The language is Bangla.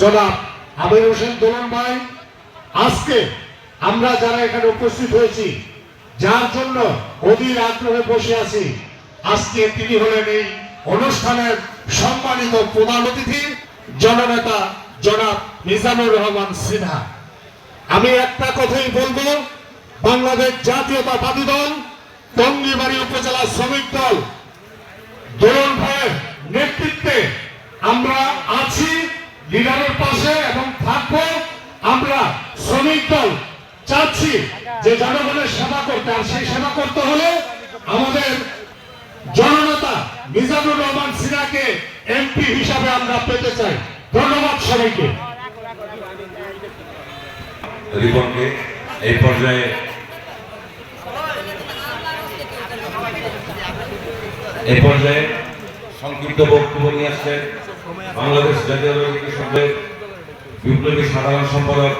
জনাব আমির হোসেন দোলন ভাই, আজকে আমরা যারা এখানে উপস্থিত হয়েছি, যার জন্য অধীর আগ্রহে বসে আছি, আজকে তিনি হলেন এই অনুষ্ঠানের সম্মানিত প্রধান অতিথি, জননেতা জনাব মিজানুর রহমান সিনহা। আমি একটা কথাই বলব, বাংলাদেশ জাতীয়তাবাদী দল, টঙ্গিবাড়ি উপজেলা শ্রমিক দল দোলন ভাইয়ের নেতৃত্বে আমরা আছি লিডারের পাশে এবং থাকব আমরা শ্রমিক দল। চাচ্ছি যে জনগণের সেবা করতে, আর সেই সেবা করতে হলে আমাদের জননেতা মিজানুর রহমান সিনাকে এমপি হিসাবে আমরা পেতে চাই। ধন্যবাদ সবাইকে। রিপনকে এই পর্যায়ে এই পর্যায়ে সংক্ষিপ্ত বক্তব্য নিয়ে আসছেন। বাংলাদেশ জাতীয় বিপ্লবী সাধারণ সম্পাদক